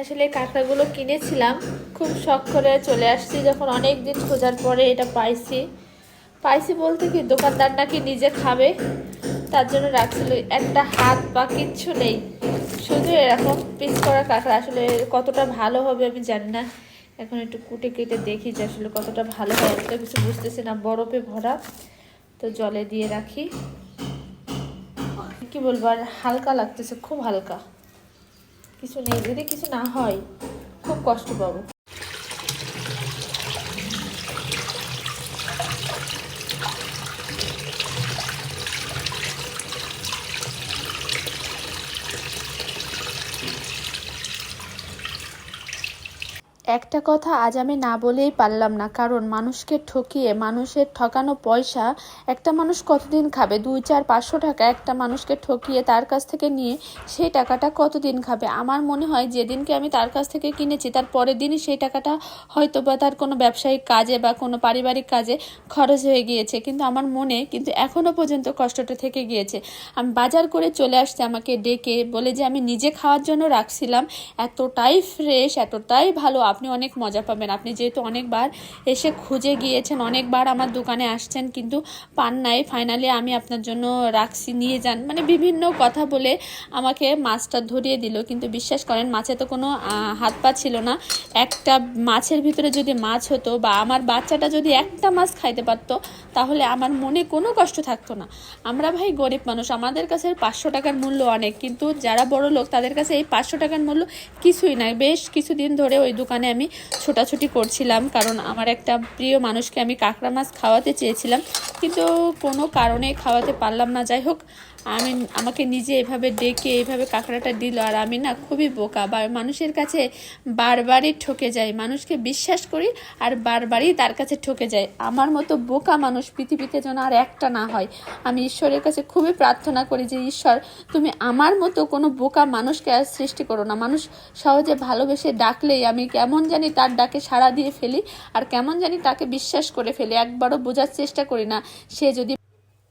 আসলে কাঁকড়াগুলো কিনেছিলাম। খুব শখ করে চলে আসছি, যখন অনেক দিন খোঁজার পরে এটা পাইছি। পাইছি বলতে কি, দোকানদার নাকি নিজে খাবে, তার জন্য রাখছিল। একটা হাত বা কিচ্ছু নেই। শুধু এরকম পিস করা কাঁকড়া আসলে কতটা ভালো হবে আমি জানি না। এখন একটু কুটে কেটে দেখি যে আসলে কতটা ভালো হয়। তো কিছু বুঝতেছি না, বরফে ভরা। তো জলে দিয়ে রাখি। কি বলব, আর হালকা লাগতেছে, খুব হালকা। কিছু নেই। যদি কিছু না হয় খুব কষ্ট পাবো। একটা কথা আজ আমি না বলেই পারলাম না, কারণ মানুষকে ঠকিয়ে, মানুষের ঠকানো পয়সা একটা মানুষ কতদিন খাবে? দুই, চার, পাঁচশো টাকা একটা মানুষকে ঠকিয়ে তার কাছ থেকে নিয়ে সেই টাকাটা কতদিন খাবে? আমার মনে হয় যেদিনকে আমি তার কাছ থেকে কিনেছি, তার পরের দিনই সেই টাকাটা হয়তো বা তার কোনো ব্যবসায়িক কাজে বা কোনো পারিবারিক কাজে খরচ হয়ে গিয়েছে। কিন্তু আমার মনে কিন্তু এখনও পর্যন্ত কষ্টটা থেকে গিয়েছে। আমি বাজার করে চলে আসছে আমাকে ডেকে, বলে যে আমি নিজে খাওয়ার জন্য রাখছিলাম। এতটাই ফ্রেশ এতটাই ভালো আপনি অনেক মজা পাবেন। আপনি যেহেতু অনেকবার এসে খুঁজে গিয়েছেন, অনেকবার আমার দোকানে আসছেন, কিন্তু পান নাই। ফাইনালি আমি আপনার জন্য রাখছি, নিয়ে যান। মানে বিভিন্ন কথা বলে আমাকে মাছটা ধরিয়ে দিল, কিন্তু বিশ্বাস করেন, মাছে তো কোনো হাত পা ছিল না। একটা মাছের ভিতরে যদি মাছ হতো বা আমার বাচ্চাটা যদি একটা মাছ খাইতে পারতো, তাহলে আমার মনে কোনো কষ্ট থাকতো না। আমরা ভাই গরিব মানুষ, আমাদের কাছে পাঁচশো টাকার মূল্য অনেক, কিন্তু যারা বড় লোক তাদের কাছে এই পাঁচশো টাকার মূল্য কিছুই নাই। বেশ কিছুদিন ধরে ওই দোকানে আমি ছোটাছুটি করছিলাম, কারণ আমার একটা প্রিয় মানুষকে আমি কাঁকড়া মাছ খাওয়াতে চেয়েছিলাম। কিন্তু কোনো কারণে খাওয়াতে পারলাম না। যাই হোক, আমি, আমাকে নিজে এভাবে ডেকে এইভাবে কাঁকড়াটা দিল, আর আমি না খুবই বোকা। বা, মানুষের কাছে বারবারই ঠকে যাই, মানুষকে বিশ্বাস করি আর বারবারই তার কাছে ঠকে যায় আমার মতো বোকা মানুষ পৃথিবীতে যেন আর একটা না হয়। আমি ঈশ্বরের কাছে খুবই প্রার্থনা করি যে, ঈশ্বর, তুমি আমার মতো কোনো বোকা মানুষকে আর সৃষ্টি করো না। মানুষ সহজে ভালোবেসে ডাকলেই আমি কেমন জানি তার ডাকে সাড়া দিয়ে ফেলি আর কেমন জানি তাকে বিশ্বাস করে ফেলি। একবারও বোঝার চেষ্টা করি না। সে যদি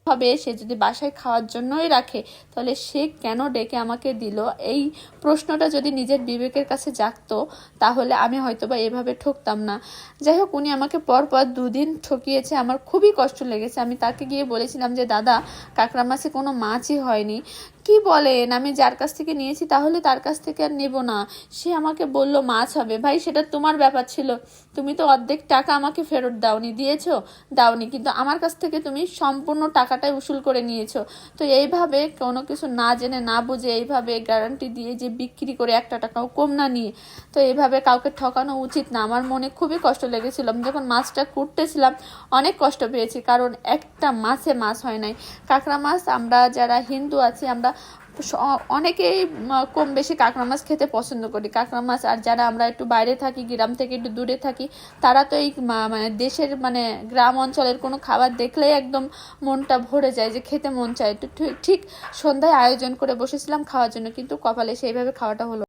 হবে সে যদি বাসায় খাওয়ার জন্যই রাখে, তাহলে সে কেন ডেকে আমাকে দিল? এই প্রশ্নটা যদি নিজের বিবেকের কাছে জাগতো, তাহলে আমি হয়তো বা এভাবে ঠকতাম না। যাই হোক, উনি আমাকে পরপর দুদিন ঠকিয়েছে। আমার খুবই কষ্ট লেগেছে। আমি তাকে গিয়ে বলেছিলাম যে, দাদা কাঁকড়া মাছে কোনো মাছই হয়নি। কি বলেন? আমি যার কাছ থেকে নিয়েছি তাহলে তার কাছ থেকে আর নেব না। সে আমাকে বলল, মাছ হবে। ভাই, সেটা তোমার ব্যাপার ছিল। তুমি তো অর্ধেক টাকা আমাকে ফেরত দাওনি, দিয়েছ? দাওনি, কিন্তু আমার কাছ থেকে তুমি সম্পূর্ণ টাকাটাই উসুল করে নিয়েছো। তো এইভাবে কোনো কিছু না জেনে, না বুঝে এইভাবে গ্যারান্টি দিয়ে যে বিক্রি করে একটা টাকাও কম না নিয়ে, তো এইভাবে কাউকে ঠকানো উচিত না। আমার মনে খুবই কষ্ট লেগেছিল। যখন মাছটা কুটতেছিলাম, অনেক কষ্ট পেয়েছি। কারণ একটা মাছে মাছ হয় নাই। কাঁকড়া মাছ আমরা যারা হিন্দু আছি, আমরা অনেকেই কম বেশি কাঁকড়া মাছ খেতে পছন্দ করি। কাঁকড়া মাছ আর যারা আমরা একটু বাইরে থাকি, গ্রাম থেকে একটু দূরে থাকি, তারা তো এই মানে দেশের মানে গ্রাম অঞ্চলের কোনো খাবার দেখলেই একদম মনটা ভরে যায় যে খেতে মন চায়। তো ঠিক সন্ধ্যায় আয়োজন করে বসেছিলাম খাওয়ার জন্য, কিন্তু কপালে সেইভাবে খাওয়াটা হলো